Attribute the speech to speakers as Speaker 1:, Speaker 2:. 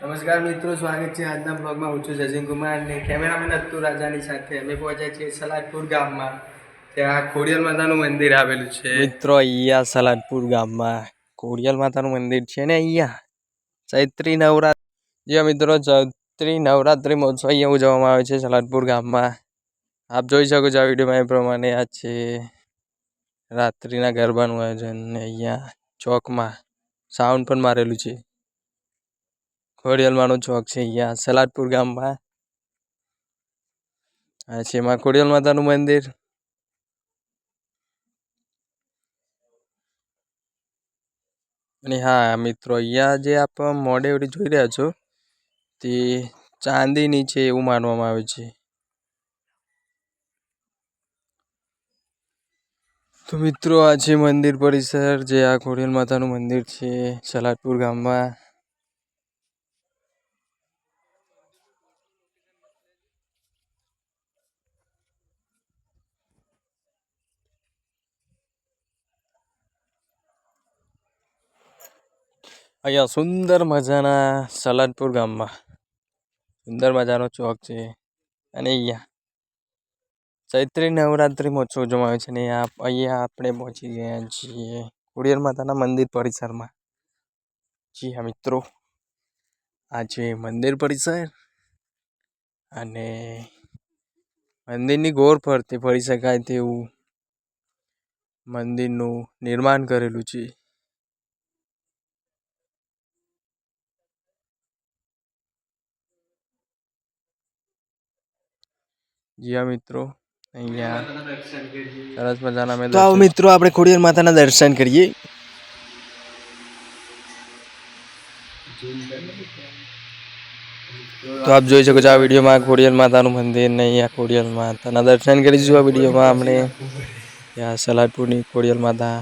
Speaker 1: નમસ્કાર મિત્રો, સ્વાગત છે આજના બ્લોગમાં. હું છું જજીન કુમાર અને કેમેરામેન અત્તુ રાજાની સાથે અમે પહોંચ્યા છીએ સલાદપુર ગામમાં. ત્યાં ખોડિયલ માતાનું મંદિર આવેલું છે.
Speaker 2: મિત્રો, અહીંયા સલાદપુર ગામમાં ખોડિયલ માતાનું મંદિર છે ને અહીંયા? ચૈત્રી નવરાત્રી. જે મિત્રો, ચૈત્રી નવરાત્રિ મહોત્સવ અહીંયા ઉજવવામાં આવે છે સલાદપુર ગામમાં. આપ જોઈ શકો છો આ વિડીયોમાં એ પ્રમાણે આ છે રાત્રિના ગરબાનું આયોજન ને અહીંયા ચોકમાં સાઉન્ડ પણ મારેલું છે. ખોડિયાલમાનો ચોક છે અહીંયા, સલાદપુર ગામમાં. આ એમાં ખોડિયલ માતાનું મંદિર. અને હા, મિત્રો, અહીંયા જે આપ મોડેવડી જોઈ રહ્યા છો, તે ચાંદીની છે એવું માનવામાં આવે છે. તો મિત્રો, આ છે મંદિર પરિસર, જે આ ખોડિયલ માતાનું મંદિર છે, સલાદપુર ગામમાં. અહીંયા સુંદર મજાના સલાદપુર ગામમાં. સુંદર મજાનો ચોક છે. અને અહીંયા ચૈત્રી નવરાત્રિ મહોત્સવ આવે છે ને અહીંયા આપણે પહોંચી ગયા છીએ ખોડિયાર માતાના મંદિર પરિસરમાં. જી હા, મિત્રો. આ છે મંદિર પરિસર. અને મંદિરની ગોળ ફરતે ફરી શકાય તેવું મંદિરનું નિર્માણ કરેલું છે. જી મિત્રો અહીંયા સરસ મજાના મેં
Speaker 1: તો આવો
Speaker 2: મિત્રો આપણે ખોડિયાર માતાના દર્શન કરીએ. તો આપ જોઈ શકો છો આ વિડીયોમાં ખોડિયાર માતાનું મંદિર ને અહીંયા ખોડિયાર માતાના દર્શન કરીશું આ વિડીયોમાં આપણે. ત્યાં સલાદપુરની ખોડિયાર માતા